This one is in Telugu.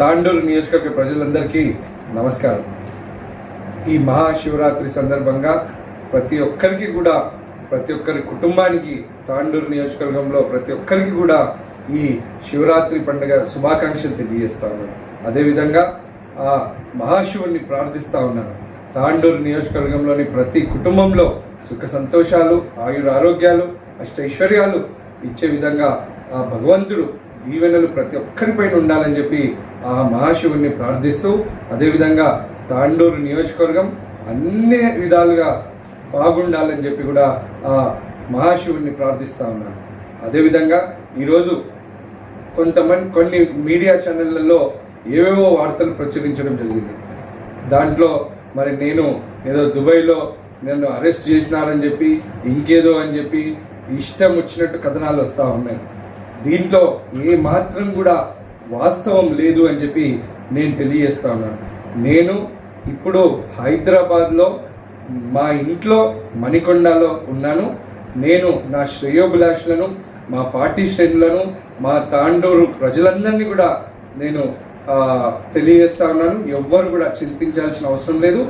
తాండూరు నియోజకవర్గ ప్రజలందరికీ నమస్కారం. ఈ మహాశివరాత్రి సందర్భంగా ప్రతి ఒక్కరికి కూడా ప్రతి ఒక్కరి కుటుంబానికి తాండూరు నియోజకవర్గంలో ప్రతి ఒక్కరికి కూడా ఈ శివరాత్రి పండుగ శుభాకాంక్షలు తెలియజేస్తా ఉన్నాను. అదేవిధంగా ఆ మహాశివుణ్ణి ప్రార్థిస్తా ఉన్నాను. తాండూరు నియోజకవర్గంలోని ప్రతి కుటుంబంలో సుఖ సంతోషాలు ఆయుర ఆరోగ్యాలు అష్టైశ్వర్యాలు ఇచ్చే విధంగా ఆ భగవంతుడు దీవెనలు ప్రతి ఒక్కరిపైన ఉండాలని చెప్పి ఆ మహాశివుణ్ణి ప్రార్థిస్తూ అదేవిధంగా తాండూరు నియోజకవర్గం అన్ని విధాలుగా బాగుండాలని చెప్పి కూడా ఆ మహాశివుణ్ణి ప్రార్థిస్తూ ఉన్నాను. అదేవిధంగా ఈరోజు కొంతమంది కొన్ని మీడియా ఛానళ్ళలో ఏవేవో వార్తలు ప్రచురించడం జరిగింది. దాంట్లో మరి నేను ఏదో దుబాయ్లో నన్ను అరెస్ట్ చేసినారని చెప్పి ఇంకేదో అని చెప్పి ఇష్టం వచ్చినట్టు కథనాలు వస్తూ ఉన్నాయి. దీంట్లో ఏ మాత్రం కూడా వాస్తవం లేదు అని చెప్పి నేను తెలియజేస్తా ఉన్నాను నేను ఇప్పుడు హైదరాబాద్లో మా ఇంట్లో మణికొండలో ఉన్నాను. నేను నా శ్రేయోభిలాషులను మా పార్టీ శ్రేణులను మా తాండూరు ప్రజలందరినీ కూడా నేను తెలియజేస్తా ఉన్నాను. ఎవ్వరు కూడా చింతించాల్సిన అవసరం లేదు.